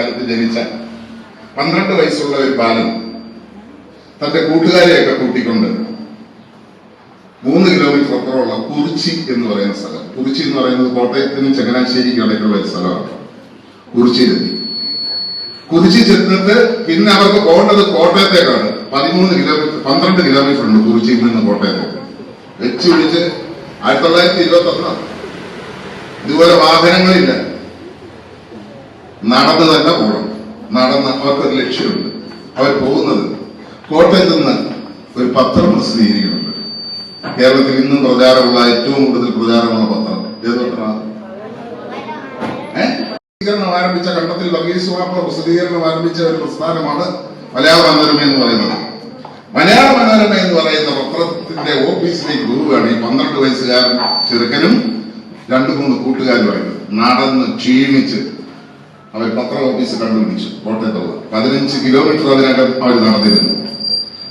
സ്ഥലത്ത് ജനിച്ച പന്ത്രണ്ട് വയസ്സുള്ള ഒരു ബാലൻ തന്റെ കൂട്ടുകാരെയൊക്കെ കൂട്ടിക്കൊണ്ട് മൂന്ന് കിലോമീറ്റർ അപ്പുറമുള്ള കുറിച്ചി എന്ന് പറയുന്ന സ്ഥലം. കുറിച്ചി എന്ന് പറയുന്നത് കോട്ടയത്തിനും ചങ്ങനാശ്ശേരിക്കും ഇടയ്ക്കുള്ള ഒരു സ്ഥലമാണ്. കുറിച്ചിയിലെത്തി. കുറിച്ചി ചെന്നിട്ട് പിന്നെ അവർക്ക് പോകേണ്ടത് കോട്ടയത്തേക്കാണ്. പതിമൂന്ന് കിലോമീറ്റർ പന്ത്രണ്ട് കിലോമീറ്റർ ഉണ്ട് കുറിച്ചിയിൽ നിന്ന് കോട്ടയത്തേക്ക് വെച്ച് പിടിച്ച് ആയിരത്തി തൊള്ളായിരത്തി ഇരുപത്തി ഇതുപോലെ വാഹനങ്ങളില്ല. നടന്ന് തന്നെ പോകണം. നടന്ന് അവർക്കൊരു ലക്ഷ്യമുണ്ട്. അവർ പോകുന്നത് കോട്ടയത്ത് നിന്ന് ഒരു പത്രം പ്രസിദ്ധീകരിക്കുന്നുണ്ട്. കേരളത്തിൽ ഇന്നും പ്രചാരമുള്ള ഏറ്റവും കൂടുതൽ പ്രചാരമുള്ള പത്രം. ഏത് പത്രമാണ് ആരംഭിച്ച ഘട്ടത്തിൽ വർഗീസ് മാപ്പിള പ്രസിദ്ധീകരണം ആരംഭിച്ച ഒരു പ്രസ്ഥാനമാണ് മലയാള മനോരമ എന്ന് പറയുന്നത്. മലയാള മനോരമ എന്ന് പറയുന്ന പത്രത്തിന്റെ ഓഫീസിലേക്ക് പോവുകയാണ് ഈ പന്ത്രണ്ട് വയസ്സുകാരൻ ചെറുക്കനും രണ്ടു മൂന്ന് കൂട്ടുകാരുമായിട്ട് നടന്ന് ക്ഷീണിച്ച് അവർ പത്ര ഓഫീസ് കണ്ടുപിടിച്ചു. കോട്ടയത്തുള്ള പതിനഞ്ച് കിലോമീറ്റർ അതിനകം അവർ നടന്നിരുന്നു.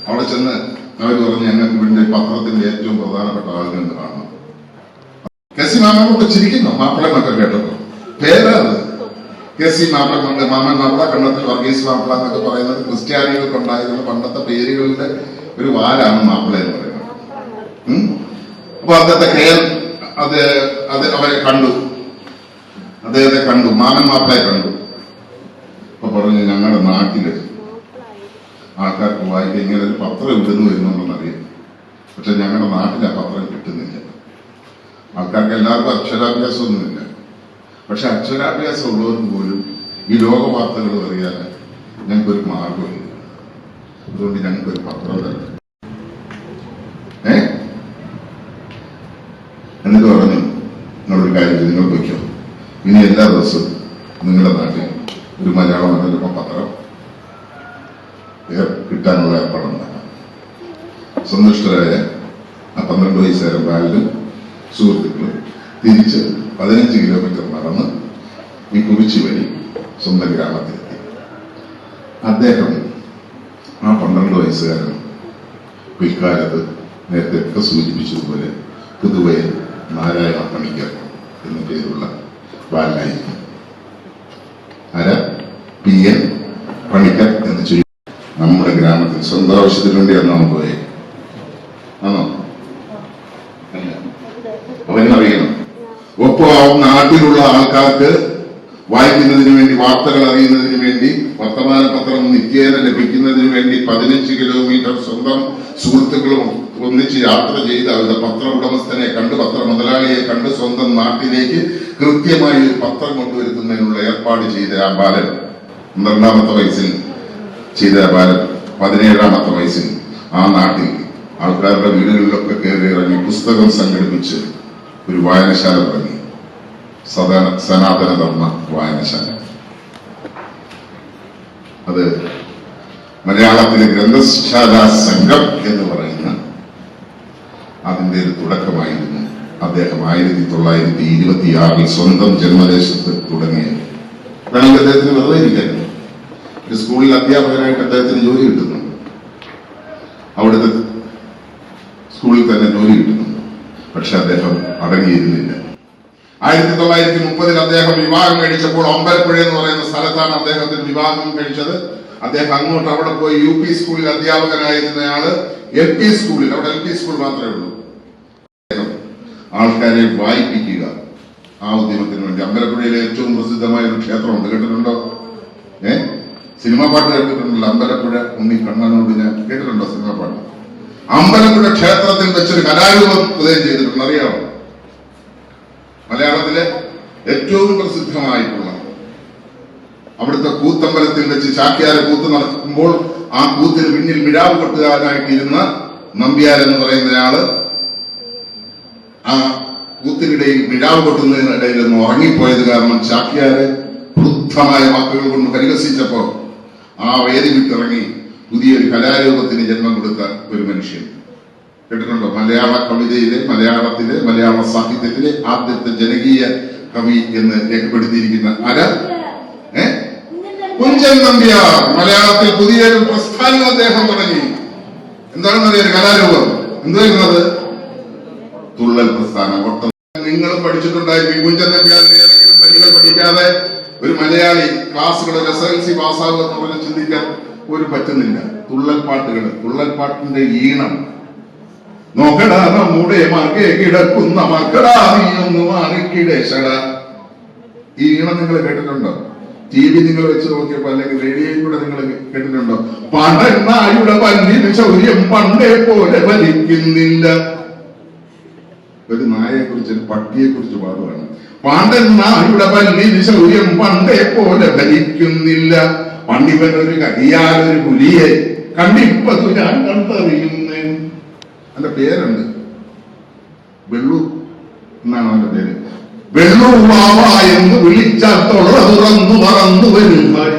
അവിടെ ചെന്ന് അവർ പറഞ്ഞു ഞങ്ങൾക്ക് വേണ്ടി പത്രത്തിന്റെ ഏറ്റവും പ്രധാനപ്പെട്ട ആളുകൾ കാണണം. കെ സി മാമനോട് ചിരിക്കുന്നു. മാപ്പിളന്നൊക്കെ കേട്ടപ്പോ. പേരത് കെ സി മാമൻ മാപ്പിള കണ്ണത്തിൽ വർഗീസ് മാപ്പിള എന്നൊക്കെ പറയുന്നത് ക്രിസ്ത്യാനികൾക്ക് ഉണ്ടായിരുന്ന പണ്ടത്തെ പേരുകളുടെ ഒരു വാരാണ് മാപ്പിള എന്ന് പറയുന്നത്? അപ്പൊ അദ്ദേഹത്തെ കെ അത് അത് അവരെ കണ്ടു. അദ്ദേഹത്തെ കണ്ടു മാനം മാപ്പിളയെ കണ്ടു. അപ്പൊ പറഞ്ഞു ഞങ്ങളുടെ നാട്ടിൽ ആൾക്കാർക്ക് വായിക്കാൻ ഇങ്ങനെ ഒരു പത്രം ഇവിടുന്ന് വരുന്നുണ്ടെന്ന് അറിയാം. പക്ഷെ ഞങ്ങളുടെ നാട്ടിൽ ആ പത്രം കിട്ടുന്നില്ല. ആൾക്കാർക്ക് എല്ലാവർക്കും അക്ഷരാഭ്യാസമൊന്നുമില്ല. പക്ഷെ അക്ഷരാഭ്യാസം ഉള്ളവർക്ക് പോലും ഈ ലോക വാർത്തകൾ അറിയാൻ ഞങ്ങൾക്കൊരു മാർഗമില്ല. അതുകൊണ്ട് ഞങ്ങൾക്കൊരു പത്രം തന്നെ ഏ? എന്നിട്ട് പറഞ്ഞു? നിങ്ങളൊരു കാര്യം നിങ്ങൾ വയ്ക്കോ ഇനി എല്ലാ ദിവസവും നിങ്ങളുടെ നാട്ടിൽ ഒരു മലയാള മനോരമ പത്രം കിട്ടാനുള്ള ഏർപ്പാട് സന്തുഷ്ടരായ ആ പന്ത്രണ്ട് വയസ്സുകാരൻ ബാലും സുഹൃത്തുക്കളും തിരിച്ച് പതിനഞ്ച് കിലോമീറ്റർ നടന്ന് ഈ കുറിച്ചി വഴി സ്വന്തം ഗ്രാമത്തിലെത്തി. അദ്ദേഹം ആ പന്ത്രണ്ട് വയസ്സുകാരൻ പിൽക്കാലത്ത് നേരത്തെ ഒക്കെ സൂചിപ്പിച്ചതുപോലെ പുതുവയൽ നാരായണ പണിക്കർ എന്ന പേരുള്ള ബാലനായിരിക്കും ആരാ? പി എൻ പണിക്കർ എന്ന് ചെയ്യും നമ്മുടെ ഗ്രാമത്തിൽ സ്വന്തം ആവശ്യത്തിന് വേണ്ടിയാണ് നാം പോയെ? ആണോ? അവനറിയണം ഒപ്പം നാട്ടിലുള്ള ആൾക്കാർക്ക് വായിക്കുന്നതിന് വേണ്ടി വാർത്തകൾ അറിയുന്നതിന് വേണ്ടി വർത്തമാന പത്രം നിത്യേന ലഭിക്കുന്നതിന് വേണ്ടി പതിനഞ്ച് കിലോമീറ്റർ സ്വന്തം സുഹൃത്തുക്കളും ഒന്നിച്ച് യാത്ര ചെയ്ത് അവരുടെ പത്ര ഉടമസ്ഥനെ കണ്ട് പത്ര മുതലാളിയെ കണ്ട് സ്വന്തം നാട്ടിലേക്ക് കൃത്യമായി ഒരു പത്രം കൊണ്ടുവരുത്തുന്നതിനുള്ള ഏർപ്പാട് ചെയ്ത ആ ബാലൻ പന്ത്രണ്ടാമത്തെ വയസ്സിൽ ചെയ്ത ബാലൻ പതിനേഴാമത്തെ വയസ്സിൽ ആ നാട്ടിൽ ആൾക്കാരുടെ വീടുകളിലൊക്കെ കയറി ഇറങ്ങി പുസ്തകം സംഘടിപ്പിച്ച് ഒരു വായനശാല തുടങ്ങി. സദാ സനാതന ധർമ്മ വായനശാല. അത് മലയാളത്തിലെ ഗ്രന്ഥശാല സംഘം എന്ന് അതിന്റെ ഒരു തുടക്കമായിരുന്നു. അദ്ദേഹം ആയിരത്തി തൊള്ളായിരത്തി ഇരുപത്തിയാറിൽ സ്വന്തം ജന്മദേശത്ത് തുടങ്ങിയത്. വേണമെങ്കിൽ അദ്ദേഹത്തിന് വെറുതെ ഒരു സ്കൂളിൽ അധ്യാപകനായിട്ട് അദ്ദേഹത്തിന് ജോലി കിട്ടുന്നു അവിടുത്തെ സ്കൂളിൽ തന്നെ ജോലി കിട്ടുന്നു പക്ഷെ അദ്ദേഹം അടങ്ങിയിരുന്നില്ല. ആയിരത്തി തൊള്ളായിരത്തി മുപ്പതിൽ അദ്ദേഹം വിവാഹം കഴിച്ചപ്പോൾ അമ്പലപ്പുഴ എന്ന് പറയുന്ന സ്ഥലത്താണ് അദ്ദേഹത്തിന് വിവാഹം കഴിച്ചത്. അദ്ദേഹം അങ്ങോട്ട് അവിടെ പോയി യു പി സ്കൂളിൽ അധ്യാപകനായിരുന്നയാൾ എൽ പി സ്കൂളിൽ അവിടെ എൽ പി സ്കൂൾ മാത്രമേ ഉള്ളൂ. ആൾക്കാരെ വായിപ്പിക്കുക. ആ ഉദ്യമത്തിന് വേണ്ടി. അമ്പലപ്പുഴയിലെ ഏറ്റവും പ്രസിദ്ധമായ ഒരു ക്ഷേത്രമുണ്ട്. കേട്ടിട്ടുണ്ടോ? ഏ? സിനിമാ പാട്ട് കേട്ടിട്ടുണ്ടല്ലോ. അമ്പലപ്പുഴ ഉണ്ണി കണ്ണനോട് ഞാൻ കേട്ടിട്ടുണ്ടോ സിനിമാ പാട്ട്? അമ്പലപ്പുഴ ക്ഷേത്രത്തിൽ വെച്ചൊരു കലാരൂപം ഉദയം ചെയ്തിട്ടുണ്ട്. അറിയാമോ മലയാളത്തിലെ ഏറ്റവും പ്രസിദ്ധമായിട്ടുള്ള അവിടുത്തെ കൂത്തമ്പലത്തിൽ വെച്ച് ചാക്യാരെ കൂത്ത് നടക്കുമ്പോൾ ആ കൂത്തിന് പിന്നിൽ മിഴാവ് കൊട്ടുകാരനായിട്ടിരുന്ന നമ്പ്യാർ എന്ന് പറയുന്നയാൾ ആ കൂത്തിനിടയിൽ മിഴാവ് കൊട്ടുന്നതിനിടയിൽ ഒന്ന് ഉറങ്ങിപ്പോയത് കാരണം ചാക്യാർ ക്രുദ്ധമായ വാക്കുകൾ കൊണ്ട് പരിഹസിച്ചപ്പോൾ ആ വേദി വിട്ടിറങ്ങി പുതിയൊരു കലാരൂപത്തിന് ജന്മം കൊടുത്ത ഒരു മനുഷ്യൻ. കേട്ടിട്ടുണ്ടോ? മലയാള കവിതയിലെ മലയാളത്തിലെ മലയാള സാഹിത്യത്തിലെ ആദ്യത്തെ ജനകീയ കവി എന്ന് രേഖപ്പെടുത്തിയിരിക്കുന്ന ആരാ? കുഞ്ചൻ നമ്പ്യാർ. മലയാളത്തിൽ പുതിയൊരു പ്രസ്ഥാനം അദ്ദേഹം തുടങ്ങി. എന്താണെന്നറിയ ഒരു കലാരൂപം. എന്തായിരുന്നത് തുള്ളൽ ഒട്ടും നിങ്ങളും കുഞ്ചൻ നമ്പ്യാറിന്റെ ഏതെങ്കിലും വരികൾ പഠിക്കാതെ ഒരു മലയാളി ക്ലാസ്സുകളിൽ എസ് എൽ സി പാസ്സാകുക പോലെ ചിന്തിക്കാൻ ഒരു പറ്റുന്നില്ല. തുള്ളൽ പാട്ടുകൾ തുള്ളൽ ഈണം. നോക്കടാ നമ്മുടെ മകെ കിടക്കുന്ന മക്കളാ നീ ഒന്ന് മാറിക്കിടേശട ഈ ഈണം നിങ്ങൾ കേട്ടിട്ടുണ്ടോ? ടി വി നിങ്ങൾ വെച്ച് നോക്കിയപ്പോ അല്ലെങ്കിൽ റേഡിയോയിൽ കൂടെ നിങ്ങൾ കേട്ടിട്ടുണ്ടോ? പണ്ടെണ്ണായുടെ പല്ലിന് ശൗര്യം പണ്ടേ പോലെ വലിക്കുന്നില്ല. ഒരു നായയെ കുറിച്ച് ഒരു പട്ടിയെ കുറിച്ച് പാടുവാണ് നായുടെ പല്ലി ശൗര്യം പണ്ടേ പോലെ ഭരിക്കുന്നില്ല പണ്ടിവൻ ഒരു കടിയാലൊരു പുലിയെ കണ്ടിപ്പതു ഞാൻ കണ്ടറിയുന്നേ. അവന്റെ പേരുണ്ട് വെള്ളു എന്നാണ് അവന്റെ പേര്. വെള്ളുവാവ എന്ന് വിളിച്ചാൽ തൊള്ള തുറന്നു പറന്നു വരുമ്പോൾ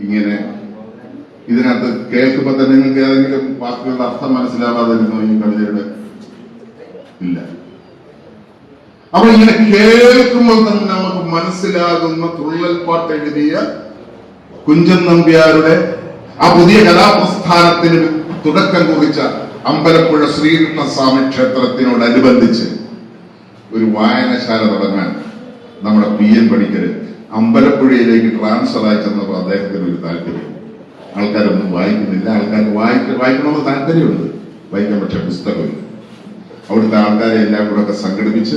ഇങ്ങനെ ഇതിനകത്ത് കേൾക്കുമ്പോ തന്നെ നിങ്ങൾക്ക് ഏതെങ്കിലും വാക്കുകളുടെ അർത്ഥം മനസ്സിലാവാതെ ഇരുന്നോ ഈ കവിതയുടെ ഇല്ല. അപ്പൊ ഇങ്ങനെ കേൾക്കുമ്പോൾ തന്നെ നമുക്ക് മനസ്സിലാകുന്ന തുള്ളൽപ്പാട്ട് എഴുതിയ കുഞ്ചൻ നമ്പ്യാരുടെ ആ പുതിയ കലാപ്രസ്ഥാനത്തിന് തുടക്കം കുറിച്ച അമ്പലപ്പുഴ ശ്രീകൃഷ്ണസ്വാമി ക്ഷേത്രത്തിനോടനുബന്ധിച്ച് ഒരു വായനശാല തുടങ്ങാൻ നമ്മുടെ പി എൻ പണിക്കര് അമ്പലപ്പുഴയിലേക്ക് ട്രാൻസ്ഫർ ആയി ചെന്നപ്പോൾ അദ്ദേഹത്തിന് ഒരു താല്പര്യം. ആൾക്കാരൊന്നും വായിക്കുന്നില്ല. ആൾക്കാർ വായിക്ക വായിക്കണമെന്ന് താല്പര്യമുണ്ട്. വായിക്കാൻ പക്ഷെ പുസ്തകമില്ല. അവിടുത്തെ ആൾക്കാരെ എല്ലാം കൂടെ ഒക്കെ സംഘടിപ്പിച്ച്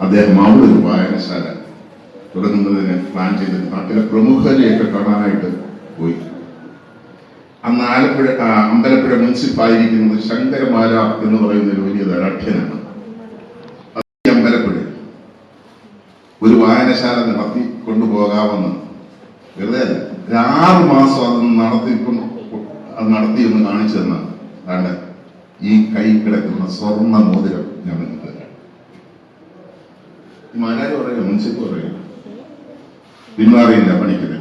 അദ്ദേഹം അവിടെ ഒരു വായനശാല തുടങ്ങുന്നതിന് പ്ലാൻ ചെയ്ത് നാട്ടിലെ പ്രമുഖരെയൊക്കെ കാണാനായിട്ട് പോയി. അന്ന് ആലപ്പുഴ അമ്പലപ്പുഴ മുനിസിപ്പായിരിക്കുന്നത് ശങ്കരമാല എന്ന് പറയുന്ന ഒരു വലിയ ദാഠ്യനാണ് അത് അമ്പലപ്പുഴ. ഒരു വായനശാല നടത്തി കൊണ്ടുപോകാമെന്ന്. വെറുതെ അല്ല. ഒരു ആറ് മാസം അത് നടത്തി അത് നടത്തി എന്ന് കാണിച്ചു തന്നാണ്. ഈ കൈ കിടക്കുന്ന സ്വർണ മോതിരം ഞാൻ നിങ്ങൾക്ക് ഈ പറയാം മുൻസിപ്പ് പറയാം പിന്മാറിയില്ല പണിക്കുന്നത്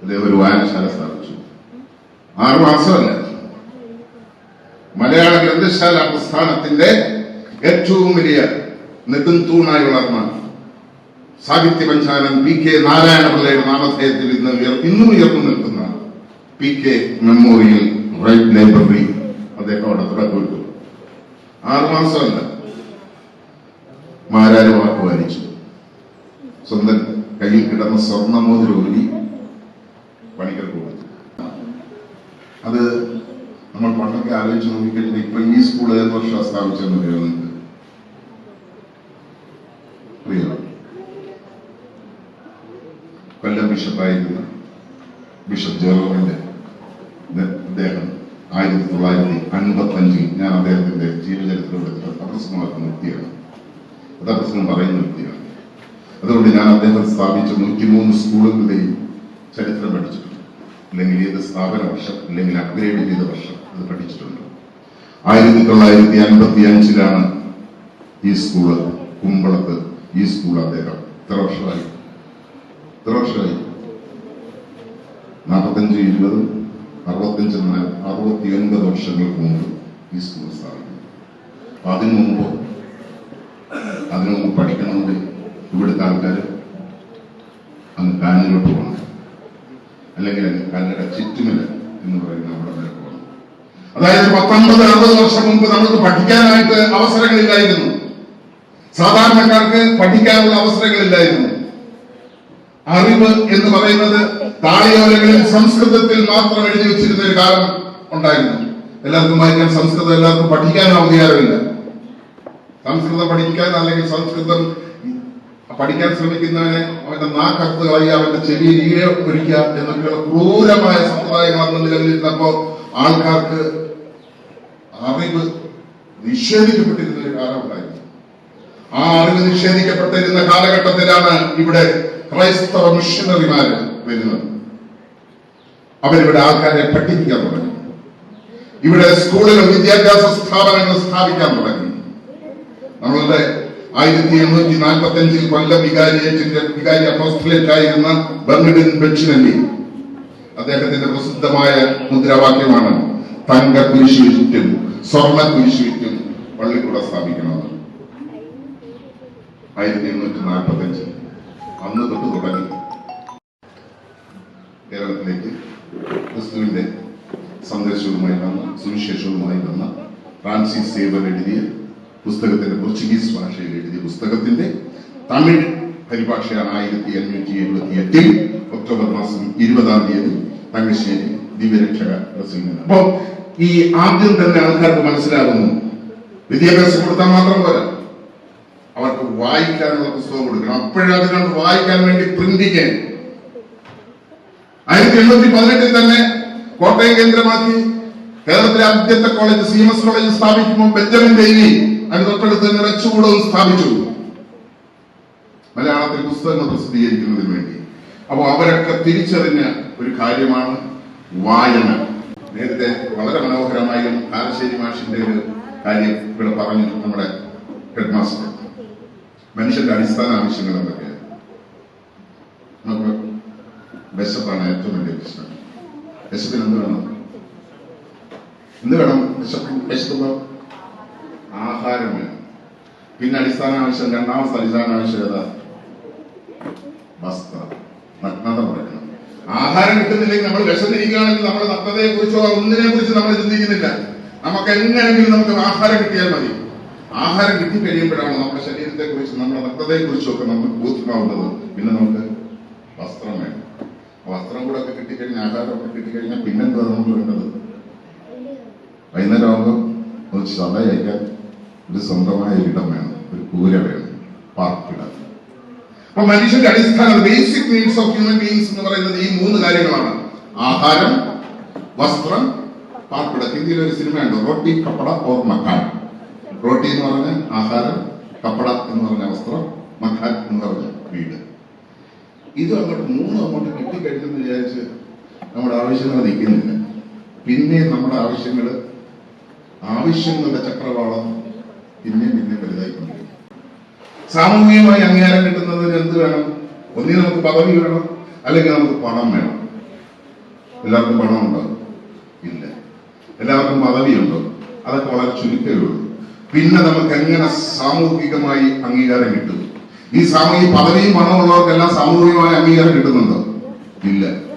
അദ്ദേഹം ഒരു വായനശാല സ്ഥാപിച്ചു. ആറുമാസമല്ല മലയാള ഗ്രന്ഥശാല പ്രസ്ഥാനത്തിന്റെ ഏറ്റവും വലിയ നെടുംതൂണായി വളർന്ന സാഹിത്യ പഞ്ചാനൻ പി കെ നാരായണപിള്ളയുടെ നാമധേയത്തിൽ ഇന്ന് ഇന്നും ഉയർന്നു നിൽക്കുന്ന P K memorial right library അദ്ദേഹം അവിടെ തുടക്കമിട്ടു ആറുമാസമല്ല മാരാര് വാക്ക് വായിച്ചു. സ്വന്തം കയ്യിൽ കിടന്ന സ്വർണമോതിരം ഊരി പണിക്കർ കൊടുത്തു അത് നമ്മൾ പണ്ടൊക്കെ ആലോചിച്ച് നോക്കിക്കഴിഞ്ഞാൽ ഇപ്പൊ ഈ സ്കൂൾ ഏത് വർഷം സ്ഥാപിച്ചെന്ന് അറിയാം കൊല്ലം ബിഷപ്പായിരുന്ന. ബിഷപ്പ് ജെറോമിന്റെ അദ്ദേഹം ആയിരത്തി തൊള്ളായിരത്തി അൻപത്തി അഞ്ചിൽ ഞാൻ അദ്ദേഹത്തിന്റെ ജീവചരിത്രത്തിലൂടെ കഥാപ്രസംഗമാക്കുന്ന വ്യക്തിയാണ്. കഥാപ്രസംഗം പറയുന്ന വ്യക്തിയാണ്. അതുകൊണ്ട് ഞാൻ അദ്ദേഹം സ്ഥാപിച്ച നൂറ്റിമൂന്ന് സ്കൂളുകളുടെയും ചരിത്രം പഠിച്ചിട്ടുണ്ട്. അല്ലെങ്കിൽ ഏത് സ്ഥാപന വർഷം അല്ലെങ്കിൽ അപ്ഗ്രേഡ് ചെയ്ത വർഷം അത് പഠിച്ചിട്ടുണ്ട്. ആയിരത്തി തൊള്ളായിരത്തി അൻപത്തി അഞ്ചിലാണ് ഈ സ്കൂൾ കുമ്പളത്ത് ഈ സ്കൂൾ അദ്ദേഹം ഇത്ര വർഷമായി? ഇത്ര വർഷമായി? നാൽപ്പത്തഞ്ച് ഇരുപതും അറുപത്തഞ്ച് മുതൽ അറുപത്തി ഒൻപത് വർഷങ്ങൾക്ക് മുമ്പ് ഈ സ്കൂൾ സ്ഥാപിക്കുന്നു. അപ്പൊ അതിനു മുമ്പ് അതിനു മുമ്പ് പഠിക്കണമെങ്കിൽ ഇവിടുത്തെ ആൾക്കാർ അങ്ങ് കാനിലോട്ട് പോകണം. അല്ലെങ്കിൽ അങ്ങ് കല്ലട ചുറ്റുമല എന്ന് പറയുന്ന അവിടെ വരെ പോകണം അതായത് പത്തൊമ്പത് അറുപത് വർഷം മുമ്പ് നമുക്ക് പഠിക്കാനായിട്ട് അവസരങ്ങളില്ലായിരുന്നു. സാധാരണക്കാർക്ക് പഠിക്കാനുള്ള അവസരങ്ങളില്ലായിരുന്നു. അറിവ് എന്ന് പറയുന്നത് താളിയോലകളിൽ സംസ്കൃതത്തിൽ മാത്രം എഴുതി വെച്ചിരുന്ന ഒരു കാലം ഉണ്ടായിരുന്നു. എല്ലാവർക്കും വായിക്കാൻ സംസ്കൃതം എല്ലാവർക്കും പഠിക്കാൻ അധികാരമില്ല സംസ്കൃതം പഠിക്കാൻ അല്ലെങ്കിൽ സംസ്കൃതം പഠിക്കാൻ ശ്രമിക്കുന്നവനെ അവന്റെ നാക്കത്ത് കളയുക അവന്റെ ചെവിയിൽ ഈഴ ഒരുക്കുക എന്നൊക്കെയുള്ള ക്രൂരമായ സമ്പ്രദായങ്ങൾ അന്ന് നിലവിലിരുന്നപ്പോ ആൾക്കാർക്ക് അറിവ് നിഷേധിക്കപ്പെട്ടിരുന്ന ഒരു കാലം ഉണ്ടായിരുന്നു. ആ അറിവ് നിഷേധിക്കപ്പെട്ടിരുന്ന കാലഘട്ടത്തിലാണ് ഇവിടെ ക്രൈസ്തവ മിഷണറിമാര് വരുന്നത്. അവരിവിടെ ആൾക്കാരെ പഠിപ്പിക്കാൻ തുടങ്ങി. ഇവിടെ സ്കൂളുകൾ വിദ്യാഭ്യാസ സ്ഥാപനങ്ങൾ സ്ഥാപിക്കാൻ തുടങ്ങി. നമ്മളുടെ ആയിരത്തി എണ്ണൂറ്റി നാൽപ്പത്തി അഞ്ചിൽ കൊല്ലം വികാരിയേറ്റിന്റെ വികാരി അപ്പോസ്റ്റലേറ്റ് ആയിരുന്ന ബംഗഡിൻ ബെച്ചിനല്ലി അദ്ദേഹത്തിന്റെ പ്രസിദ്ധമായ മുദ്രാവാക്യമാണ് തങ്ക കുരിശു ചുറ്റും സ്വർണ കുരിശു ചുറ്റും പള്ളിക്കൂട സ്ഥാപിക്കണമെന്ന്. ആയിരത്തി എണ്ണൂറ്റി നാൽപ്പത്തി അഞ്ചിൽ സുവിശേഷവുമായി വന്ന ഫ്രാൻസിസ് സേവർ എഴുതിയ പുസ്തകത്തിന്റെ പോർച്ചുഗീസ് ഭാഷയിൽ എഴുതിയ പുസ്തകത്തിന്റെ തമിഴ് പരിഭാഷയാണ് ആയിരത്തി എണ്ണൂറ്റി എഴുപത്തി എട്ടിൽ ഒക്ടോബർ മാസം ഇരുപതാം തീയതി തങ്കശ്ശേരി ദിവ്യരക്ഷക പ്രസംഗം അപ്പോ ഈ ആദ്യം തന്നെ ആൾക്കാർക്ക് മനസ്സിലാകുന്നു വിദ്യാഭ്യാസം കൊടുത്താൽ മാത്രം പോരാ. അവർക്ക് വായിക്കാനുള്ള പുസ്തകം കൊടുക്കണം. അപ്പോഴത് വായിക്കാൻ വേണ്ടി പ്രിന്റിങ് ആയിരത്തി എണ്ണൂറ്റി പതിനെട്ടിൽ തന്നെ കോട്ടയം കേന്ദ്രമാക്കി കേരളത്തിലെ ആദ്യത്തെ college C M S college സ്ഥാപിക്കുമ്പോൾ Benjamin Bailey അതിന് തൊട്ടടുത്ത് രക്ഷകൂടവും സ്ഥാപിച്ചു. മലയാളത്തിൽ പുസ്തകങ്ങൾ പ്രസിദ്ധീകരിക്കുന്നതിന് വേണ്ടി. അപ്പോൾ അവരൊക്കെ തിരിച്ചറിഞ്ഞ ഒരു കാര്യമാണ് വായന. നേരത്തെ വളരെ മനോഹരമായും കാലശ്ശേരി മാഷിന്റെ ഒരു കാര്യം ഇവിടെ പറഞ്ഞു നമ്മുടെ ഹെഡ് മാസ്റ്റർ മനുഷ്യന്റെ അടിസ്ഥാന ആവശ്യങ്ങൾ എന്തൊക്കെയാണ് നമുക്ക് വിശപ്പാണ് ഏറ്റവും വലിയ പ്രശ്നം. വിശപ്പിന് എന്ത് വേണം? എന്ത് വേണം? വിശപ്പ് ആഹാരം വേണം. പിന്നെ അടിസ്ഥാന ആവശ്യം രണ്ടാമത്തെ അടിസ്ഥാന ആവശ്യം ഏതാ? വസ്ത്രം. നഗ്നത കുറയ്ക്കണം. ആഹാരം കിട്ടുന്നില്ലെങ്കിൽ നമ്മൾ വിശന്നിരിക്കുകയാണെങ്കിൽ നമ്മൾ നഗ്നതയെ കുറിച്ചോ ഒന്നിനെ കുറിച്ച് നമ്മൾ ചിന്തിക്കുന്നില്ല. നമുക്ക് എങ്ങനെയെങ്കിലും നമുക്ക് ആഹാരം കിട്ടിയാൽ മതി. ആഹാരം കിട്ടി കഴിയുമ്പോഴാണ് നമ്മുടെ ശരീരത്തെ കുറിച്ച് നമ്മുടെ നഗ്നതയെ കുറിച്ചോ ഒക്കെ നമുക്ക് ബോധ്യമാവുന്നത്. പിന്നെ നമുക്ക് വസ്ത്രം വേണം. വസ്ത്രം കൂടെ ഒക്കെ കിട്ടിക്കഴിഞ്ഞാൽ ആഹാരമൊക്കെ കിട്ടിക്കഴിഞ്ഞാൽ പിന്നെന്താ നമുക്ക് വേണ്ടത്? വൈകുന്നേരം ആകുമ്പോൾ ഒന്ന് ചതയക്കാൻ ഒരു സ്വന്തമായ ഇടം വേണം ഒരു കൂര വേണം പാർപ്പിടം അപ്പൊ മനുഷ്യന്റെ അടിസ്ഥാന basic needs of human beings എന്ന് പറയുന്നത് ഈ മൂന്ന് കാര്യങ്ങളാണ്. ആഹാരം വസ്ത്രം പാർപ്പിടം ഹിന്ദിയിൽ ഒരു സിനിമയുണ്ട് റോട്ടി കപ്പട ഓർ മക്കാൻ? റോട്ടി എന്ന് പറഞ്ഞ ആഹാരം കപ്പട എന്ന് പറഞ്ഞ വസ്ത്രം മക്കാൻ എന്ന് പറഞ്ഞ വീട്. ഇത് അങ്ങോട്ട് മൂന്ന് അങ്ങോട്ട് കിട്ടിക്കഴിഞ്ഞെന്ന് വിചാരിച്ച് നമ്മുടെ ആവശ്യങ്ങൾ നിൽക്കുന്നില്ല. പിന്നെ നമ്മുടെ ആവശ്യങ്ങൾ ആവശ്യങ്ങളുടെ ചക്രവാളം പിന്നെ പിന്നെ വലുതായിക്കൊണ്ടിരിക്കും സാമൂഹികമായി അംഗീകാരം കിട്ടുന്നതിന് എന്ത് വേണം? ഒന്നീ നമുക്ക് പദവി വേണം അല്ലെങ്കിൽ നമുക്ക് പണം വേണം. എല്ലാവർക്കും പണം ഉണ്ടോ ഇല്ല. എല്ലാവർക്കും പദവിയുണ്ടോ അതൊക്കെ വളരെ ചുരുക്കമേ ഉള്ളൂ. പിന്നെ നമുക്ക് എങ്ങനെ സാമൂഹികമായി അംഗീകാരം കിട്ടും? ഈ സാമൂഹിക പദവിയും പണമുള്ളവർക്കെല്ലാം സാമൂഹികമായ അംഗീകാരം കിട്ടുന്നുണ്ടോ? ഇല്ല.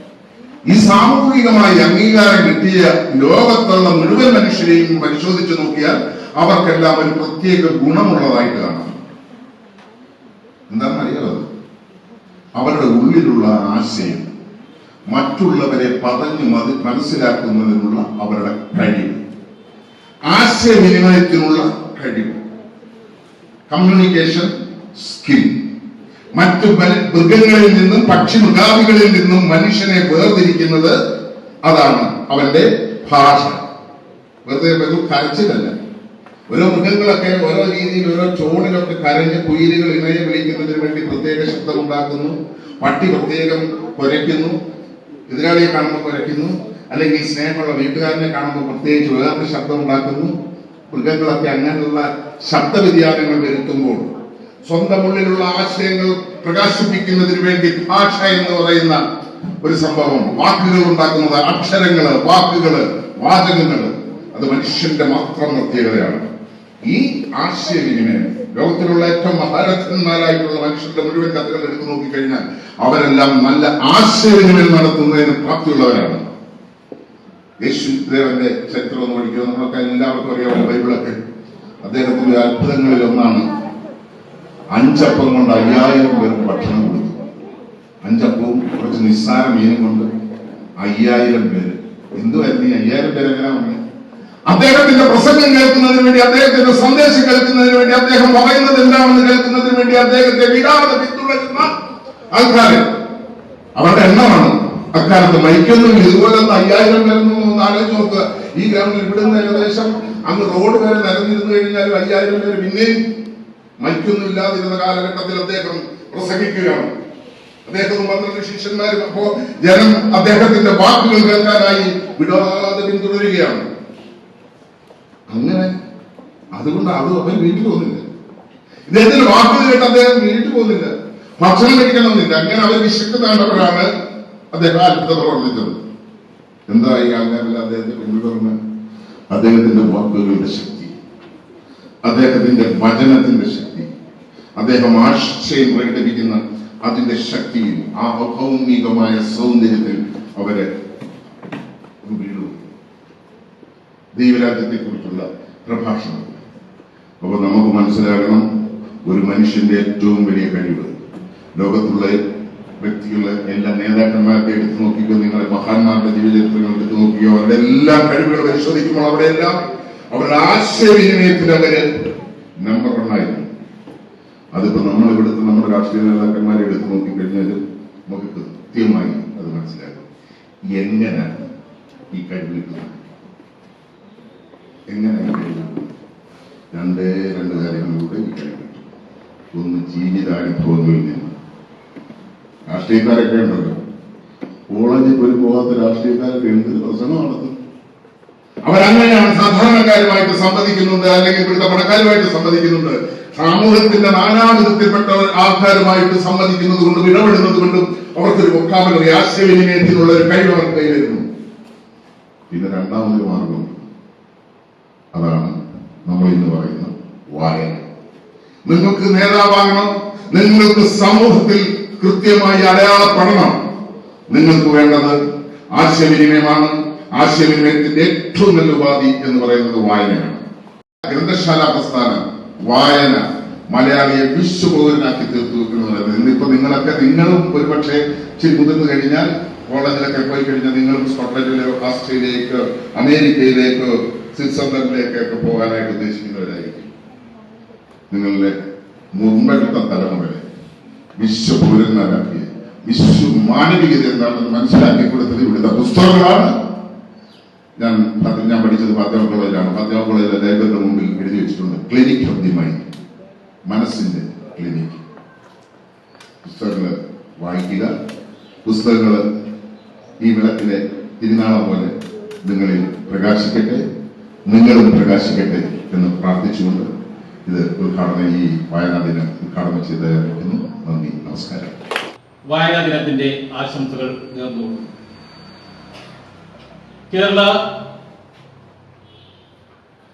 ഈ സാമൂഹികമായി അംഗീകാരം കിട്ടിയ ലോകത്തുള്ള മുഴുവൻ മനുഷ്യരെയും പരിശോധിച്ചു നോക്കിയാൽ അവർക്കെല്ലാം ഒരു പ്രത്യേക ഗുണമുള്ളതായിട്ട് കാണാം. എന്താണെന്ന് അറിയാതെ അവരുടെ ഉള്ളിലുള്ള ആശയം മറ്റുള്ളവരെ പതഞ്ഞു മതി മനസ്സിലാക്കുന്നതിനുള്ള അവരുടെ കഴിവ്. ആശയവിനിമയത്തിനുള്ള കഴിവ്. Communication skill. മറ്റു മൃഗങ്ങളിൽ നിന്നും പക്ഷി മൃഗാദികളിൽ നിന്നും മനുഷ്യനെ വേർതിരിക്കുന്നത് അതാണ് അവന്റെ ഭാഷ. വെറുതെ വെറും കരച്ചിലല്ല. ഓരോ മൃഗങ്ങളൊക്കെ ഓരോ രീതിയിൽ ഓരോ ചോണിലൊക്കെ കരഞ്ഞ് കുയിലുകൾ ഇണയെ വിളിക്കുന്നതിന് വേണ്ടി പ്രത്യേക ശബ്ദം ഉണ്ടാക്കുന്നു. പട്ടി പ്രത്യേകം കുരയ്ക്കുന്നു. എതിരാളിയെ കാണുമ്പോൾ കുരയ്ക്കുന്നു. അല്ലെങ്കിൽ സ്നേഹമുള്ള വീട്ടുകാരനെ കാണുമ്പോൾ പ്രത്യേകിച്ച് വേറൊരു ശബ്ദം ഉണ്ടാക്കുന്നു. മൃഗങ്ങളൊക്കെ അങ്ങനെയുള്ള ശബ്ദ വ്യതിയാനങ്ങൾ വരുത്തുമ്പോൾ സ്വന്തം ഉള്ളിലുള്ള ആശയങ്ങൾ പ്രകാശിപ്പിക്കുന്നതിന് വേണ്ടി ഭാഷ എന്ന് പറയുന്ന ഒരു സംഭവം വാക്കുകൾ ഉണ്ടാക്കുന്നത് അക്ഷരങ്ങൾ വാക്കുകൾ വാചകങ്ങൾ. അത് മനുഷ്യന്റെ മാത്രം പ്രത്യേകതയാണ്. ഈ ആശയവിനിമയം ലോകത്തിലുള്ള ഏറ്റവും മഹാരഥന്മാരായിട്ടുള്ള മനുഷ്യരുടെ മുഴുവൻ കഥകൾ എടുത്തു നോക്കിക്കഴിഞ്ഞാൽ അവരെല്ലാം നല്ല ആശയവിനിമയം നടത്തുന്നതിന് പ്രാപ്തിയുള്ളവരാണ്. യേശുദേവന്റെ ചരിത്രം എന്ന് പഠിക്കുക നമ്മളൊക്കെ എല്ലാവർക്കും അറിയാവുന്ന ബൈബിളൊക്കെ അദ്ദേഹത്തിന്റെ അത്ഭുതങ്ങളിൽ ഒന്നാണ്. അഞ്ചപ്പം കൊണ്ട് അയ്യായിരം പേർക്ക് ഭക്ഷണം കൊടുത്തു. അഞ്ചപ്പവും കുറച്ച് നിസ്സാര മീനും കൊണ്ട് അയ്യായിരം പേര്. എന്തുവായിരുന്നു ഈ അയ്യായിരം പേര് എങ്ങനെ പറഞ്ഞു അദ്ദേഹത്തിന്റെ പ്രസംഗം കേൾക്കുന്നതിന് വേണ്ടി അദ്ദേഹത്തിന്റെ സന്ദേശം കേൾക്കുന്നതിന് വേണ്ടി അദ്ദേഹം പറയുന്നത് എന്താണെന്ന് കേൾക്കുന്നതിന് വേണ്ടി അദ്ദേഹത്തെ വിടാതെ പിന്തുടരുന്ന ആൾക്കാർ അവരുടെ എണ്ണമാണ്. അക്കാലത്ത് മരിക്കുന്നില്ല ഇതുപോലെ തന്നെ അയ്യായിരം പേരൊന്നും ആലോചിച്ച് നോക്കുക. ഈ ഗ്രാമത്തിൽ ഇവിടുന്ന് ഏകദേശം അങ്ങ് റോഡ് വരെ നിരന്നിരുന്നു കഴിഞ്ഞാൽ അയ്യായിരം പേര് പിന്നെയും മൈക്കൊന്നും ഇല്ലാതിരുന്ന കാലഘട്ടത്തിൽ അദ്ദേഹം പ്രസംഗിക്കുകയാണ്. അദ്ദേഹവും പന്ത്രണ്ട് ശിഷ്യന്മാരും അപ്പോ ജനം അദ്ദേഹത്തിന്റെ വാക്കുകൾ കേൾക്കാനായി വിടാതെ പിന്തുടരുകയാണ്. അങ്ങനെ അതുകൊണ്ട് അത് അവൻ വീട്ടിൽ പോകുന്നില്ല. ഇദ്ദേഹത്തിന്റെ വാക്കുകൾ കേട്ട് അദ്ദേഹം വീട്ടിൽ പോകുന്നില്ല. ഭക്ഷണം കഴിക്കണമെന്നില്ല. അങ്ങനെ അവർ വിശക്കുന്നതാണ് അദ്ദേഹം അത്ഭുതം പ്രവർത്തിച്ചത്. എന്താ ഈ അദ്ദേഹത്തെ പിന്തുടർന്ന് അദ്ദേഹത്തിന്റെ വാക്കുകളുടെ ശക്തി. അദ്ദേഹത്തിന്റെ വചനത്തിന്റെ ശക്തി. അദ്ദേഹം ആശയം പ്രകടിപ്പിക്കുന്ന അതിന്റെ ശക്തിയിൽ ആ അഭൗമികമായ സൗന്ദര്യത്തിൽ അവരെ വീണു. ദൈവരാജ്യത്തെ കുറിച്ചുള്ള പ്രഭാഷണം. അപ്പൊ നമുക്ക് മനസ്സിലാകണം ഒരു മനുഷ്യന്റെ ഏറ്റവും വലിയ കഴിവ്. ലോകത്തുള്ള വ്യക്തികളെ എല്ലാ നേതാക്കന്മാരുടെ എടുത്തു നോക്കിക്കോ നിങ്ങളെ മഹാന്മാരുടെ ജീവചരിത്രങ്ങൾ എടുത്തു നോക്കിയോ അവരുടെ എല്ലാ കഴിവുകൾ പരിശോധിക്കുമ്പോൾ അവരുടെ എല്ലാം അവരുടെ ആശയവിനിമയത്തിൽ അവർ നമ്പർ വണ്ണായിരുന്നു അതിപ്പോ നമ്മൾ ഇവിടുത്തെ നമ്മുടെ രാഷ്ട്രീയ നേതാക്കന്മാരെ എടുത്തു നോക്കിക്കഴിഞ്ഞാൽ നമുക്ക് കൃത്യമായി അത് മനസ്സിലാക്കും എങ്ങനെ ഈ കഴിവ് കിട്ടുന്നത് എങ്ങനെ? രണ്ടേ രണ്ട് കാര്യങ്ങളിലൂടെ ഈ കഴിവ് ഒന്ന് ജീവിതാനുഭവങ്ങളിൽ നിന്ന്. രാഷ്ട്രീയക്കാരൊക്കെ ഉണ്ടല്ലോ. കോളേജിൽ പോലും പോകാത്ത രാഷ്ട്രീയക്കാരൊക്കെ എന്ത് പ്രശ്നം നടത്തും അവരങ്ങനെയാണ് സാധാരണക്കാരുമായിട്ട് സംവദിക്കുന്നുണ്ട് അല്ലെങ്കിൽ ഇവിടുത്തെ പണക്കാരുമായിട്ട് സംവദിക്കുന്നുണ്ട്. സമൂഹത്തിന്റെ നാനാവിധത്തിൽപ്പെട്ട ആൾക്കാരുമായിട്ട് സംവദിക്കുന്നത് കൊണ്ടും ഇടപെടുന്നത് കൊണ്ടും അവർക്കൊരു വൊക്കാബുലറി ആശയവിനിമയത്തിനുള്ള ഒരു കഴിവ് അവർക്ക് കൈവരുന്നു പിന്നെ രണ്ടാമതൊരു മാർഗം അതാണ് നമ്മൾ ഇന്ന് പറയുന്ന വായന. നിങ്ങൾക്ക് നേതാവാകണം നിങ്ങൾക്ക് സമൂഹത്തിൽ കൃത്യമായി അടയാളപ്പെടണം. നിങ്ങൾക്ക് വേണ്ടത് ആശയവിനിമയമാണ്. ആശയവിനിമയത്തിന്റെ ഏറ്റവും നല്ല ഉപാധി എന്ന് പറയുന്നത് വായനയാണ്. ഗ്രന്ഥശാല പ്രസ്ഥാനം. വായന മലയാളിയെ വിശ്വബോധനാക്കി തീർത്തു എന്ന് പറയുന്നത് ഇന്നിപ്പോ നിങ്ങളൊക്കെ നിങ്ങളും ഒരുപക്ഷെ ഇച്ചിരി മുതിർന്നു കഴിഞ്ഞാൽ കോളേജിലൊക്കെ പോയി കഴിഞ്ഞാൽ നിങ്ങളും സ്കോട്ട്ലൻഡിലേക്കോ ഓസ്ട്രേലിയയിലേക്കോ അമേരിക്കയിലേക്കോ സ്വിറ്റ്സർലൻഡിലേക്കൊക്കെ പോകാനായിട്ട് ഉദ്ദേശിക്കുന്നവരായിരിക്കും. നിങ്ങളുടെ മുമ്പെടുത്ത തലമുറയെ വിശ്വപൂരന്മാരാക്കിയ വിശ്വ മാനവികത എന്താണെന്ന് മനസ്സിലാക്കി കൊടുത്തത് ഇവിടുത്തെ പുസ്തകങ്ങളാണ്. ഞാൻ ഞാൻ പഠിച്ചത് മാധ്യമ കോളേജിലാണ്. മാധ്യമ കോളേജിലെ ലൈബ്രറിയുടെ മുമ്പിൽ എഴുതി വെച്ചിട്ടുണ്ട്. Clinic of the mind. മനസ്സിന്റെ ക്ലിനിക്. പുസ്തകങ്ങൾ വായിക്കുക. പുസ്തകങ്ങൾ ഈ വിളക്കിലെ തിരുനാളം പോലെ നിങ്ങളിൽ പ്രകാശിക്കട്ടെ നിങ്ങളും പ്രകാശിക്കട്ടെ എന്ന് പ്രാർത്ഥിച്ചുകൊണ്ട് ഇത് ഉദ്ഘാടനം ഈ വായനാ ദിനം ഉദ്ഘാടനം ചെയ്ത് നന്ദി നമസ്കാരം. വായനാ ദിനത്തിന്റെ ആശംസകൾ നേർന്നു കേരള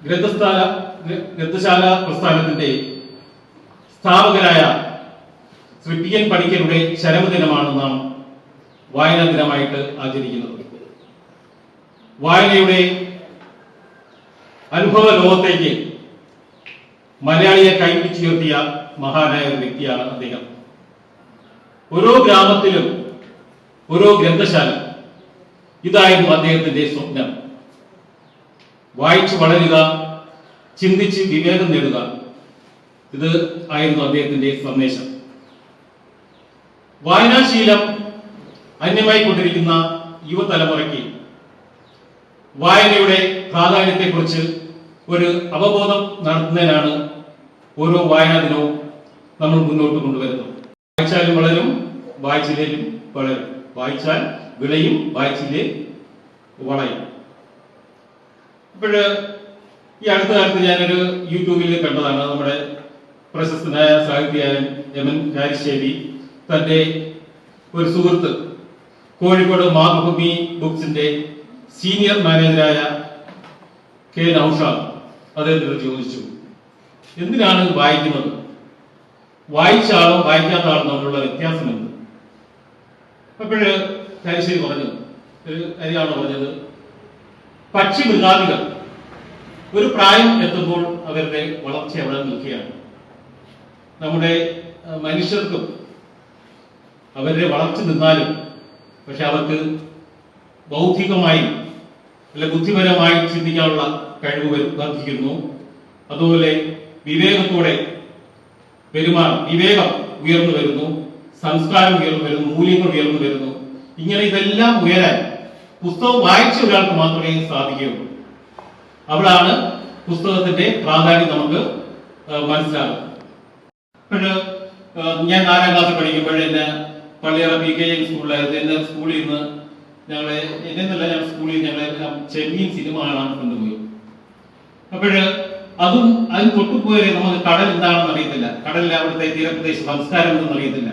ഗ്രന്ഥസ്ഥാന ഗ്രന്ഥശാല പ്രസ്ഥാനത്തിന്റെ സ്ഥാപകരായ ശ്രീ പി എൻ പണിക്കരുടെ ചരമദിനമാണ് നാം വായനാ ദിനമായിട്ട് ആചരിക്കുന്നത്. വായനയുടെ അനുഭവ ലോകത്തേക്ക് മലയാളിയെ കൈപിടിച്ചുയർത്തിയ മഹാനായ ഒരു വ്യക്തിയാണ് അദ്ദേഹം. ഓരോ ഗ്രാമത്തിലും ഓരോ ഗ്രന്ഥശാല ഇതായിരുന്നു അദ്ദേഹത്തിന്റെ സ്വപ്നം. വായിച്ചു വളരുക ചിന്തിച്ച് വിവേകം നേടുക ഇത് ആയിരുന്നു അദ്ദേഹത്തിന്റെ സന്ദേശം. വായനാശീലം അന്യമായി കൊണ്ടിരിക്കുന്ന യുവതലമുറയ്ക്ക് വായനയുടെ പ്രാധാന്യത്തെക്കുറിച്ച് ഒരു അവബോധം നടത്തുന്നതിനാണ് ഓരോ വായനാ ദിനവും നമ്മൾ മുന്നോട്ട് കൊണ്ടുവരുന്നത്. വായിച്ചാലും വളരും വായിച്ചില്ലേലും വളരും. വായിച്ചാൽ വിളയും വായിച്ചില്ലേ? വളയും. ഇപ്പോഴ് ഈ അടുത്ത കാലത്ത് ഞാനൊരു യൂട്യൂബിൽ കണ്ടതാണ് നമ്മുടെ പ്രശസ്തനായ സാഹിത്യകാരൻ എം എൻ കാരിശ്ശേരി തന്റെ ഒരു സുഹൃത്ത് കോഴിക്കോട് മാതൃഭൂമി ബുക്സിന്റെ സീനിയർ മാനേജരായ കെ നൌഷാദ് അദ്ദേഹത്തിനോട് ചോദിച്ചു എന്തിനാണ് വായിക്കുന്നത്? വായിച്ച ആളോ വായിക്കാത്ത ആളോ തമ്മിലുള്ള വ്യത്യാസം എന്ത് അപ്പോഴ് കാരിശ്ശേരി പറഞ്ഞു ഒരു കാര്യമാണ് പറഞ്ഞത്? പക്ഷി മൃഗാദികൾ. ഒരു പ്രായം എത്തുമ്പോൾ അവരുടെ വളർച്ച അവിടെ നിൽക്കുകയാണ്. നമ്മുടെ മനുഷ്യർക്കും അവരുടെ വളർച്ച നിന്നാലും പക്ഷെ അവർക്ക് ബൗദ്ധികമായി അല്ലെ ബുദ്ധിപരമായി ചിന്തിക്കാനുള്ള കഴിവ് വർദ്ധിക്കുന്നു. അതുപോലെ വിവേകത്തോടെ പെരുമാറും വിവേകം ഉയർന്നു വരുന്നു. സംസ്കാരം ഉയർന്നു വരുന്നു മൂല്യങ്ങൾ ഉയർന്നു വരുന്നു. ഇങ്ങനെ ഇതെല്ലാം ഉയരാൻ പുസ്തകം വായിച്ച ഒരാൾക്ക് മാത്രമേ സാധിക്കുകയുള്ളൂ. അവിടാണ് പുസ്തകത്തിന്റെ പ്രാധാന്യം നമുക്ക് മനസ്സിലാകുന്നത്. ഞാൻ നാലാം ക്ലാസ്സിൽ പഠിക്കുമ്പോൾ എന്നെ പള്ളിയറ പി കെ സ്കൂളിലായിരുന്നു. എന്നെ സ്കൂളിൽ നിന്ന് ഞങ്ങളെ എന്നെ എന്നല്ല ഞാൻ സ്കൂളിൽ ഞങ്ങളെ ചെമ്മീൻ സിനിമ കാണാൻ കൊണ്ടുപോയി. അപ്പോഴ് അതും അതിന് തൊട്ടുപോയാലേ നമുക്ക് കടൽ എന്താണെന്ന് അറിയത്തില്ല. കടലിലെ അവിടുത്തെ തീരപ്രദേശ സംസ്കാരം എന്നൊന്നും അറിയത്തില്ല.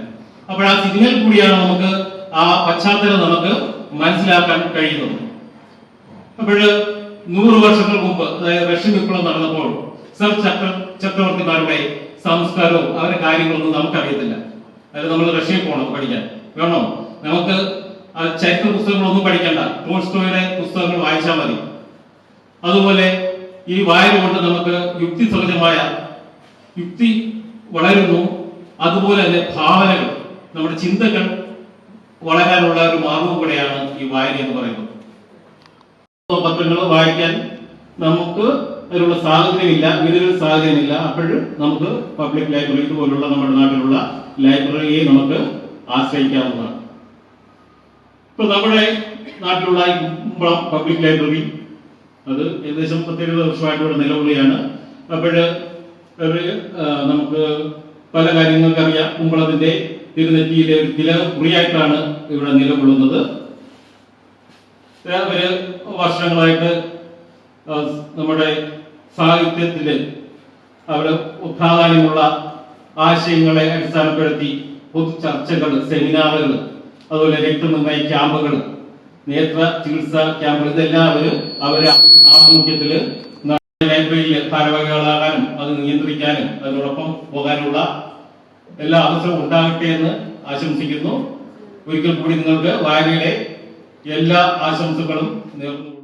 അപ്പോൾ ആ സിഗ്നൽ കൂടിയാണ് നമുക്ക് ആ പശ്ചാത്തലം നമുക്ക് മനസ്സിലാക്കാൻ കഴിയുന്നത്. അപ്പോൾ നൂറ് വർഷങ്ങൾക്ക് മുമ്പ് അതായത് റഷ്യൻ വിപ്ലവം നടന്നപ്പോൾ സർ ചക്ര ചക്രവർത്തിമാരുടെ സംസ്കാരവും അവരുടെ കാര്യങ്ങളൊന്നും നമുക്കറിയത്തില്ല. അതായത് നമ്മൾ റഷ്യയിൽ പോകണം പഠിക്കാൻ. വേണോ? നമുക്ക് ചരിത്ര പുസ്തകങ്ങളൊന്നും പഠിക്കണ്ട. ടോൾസ്റ്റോയുടെ പുസ്തകങ്ങൾ വായിച്ചാൽ മതി. അതുപോലെ ഈ വായന കൊണ്ട് നമുക്ക് യുക്തി സഹജമായ യുക്തി വളരുന്നു. അതുപോലെ തന്നെ ഭാവനകൾ. നമ്മുടെ ചിന്തകൾ വളരാനുള്ള ഒരു മാർഗവും കൂടെയാണ് ഈ വായന എന്ന് പറയുന്നത്. പത്രങ്ങൾ വായിക്കാൻ നമുക്ക് അതിനുള്ള സാഹചര്യമില്ല വീടുകളിൽ സാഹചര്യമില്ല. അപ്പോൾ നമുക്ക് പബ്ലിക് ലൈബ്രറി ഇതുപോലുള്ള നമ്മുടെ നാട്ടിലുള്ള ലൈബ്രറിയെ നമുക്ക് ആശ്രയിക്കാവുന്നതാണ്. ഇപ്പൊ നമ്മുടെ നാട്ടിലുള്ള പബ്ലിക് ലൈബ്രറി അത് ഏകദേശം പത്തിരുപത് വർഷമായിട്ട് ഇവിടെ നിലവിളിയാണ് അപ്പോഴ് നമുക്ക് പല കാര്യങ്ങൾക്കറിയാം കുമ്പളത്തിന്റെ തിരുനെറ്റിയിലെ തില കുറിയായിട്ടാണ് ഇവിടെ നിലകൊള്ളുന്നത്. അവർ വർഷങ്ങളായിട്ട് നമ്മുടെ സാഹിത്യത്തിൽ അവിടെ പ്രാധാന്യമുള്ള ആശയങ്ങളെ അടിസ്ഥാനപ്പെടുത്തി പൊതു ചർച്ചകൾ സെമിനാറുകൾ അതുപോലെ രക്തനിർണയ ക്യാമ്പുകൾ നേത്ര ചികിത്സാ ക്യാമ്പുകൾ ഇതെല്ലാം അവർ അവരെ ആഭിമുഖ്യത്തിൽ നമ്മുടെ ലൈബ്രറിയിൽ ഭാരവാഹികളാകാനും അത് നിയന്ത്രിക്കാനും അതിനോടൊപ്പം പോകാനുള്ള എല്ലാ അവസരവും ഉണ്ടാകട്ടെ എന്ന് ആശംസിക്കുന്നു. ഒരിക്കൽ കൂടി നിങ്ങൾക്ക് വായനയുടെ എല്ലാ ആശംസകളും നേർന്നു.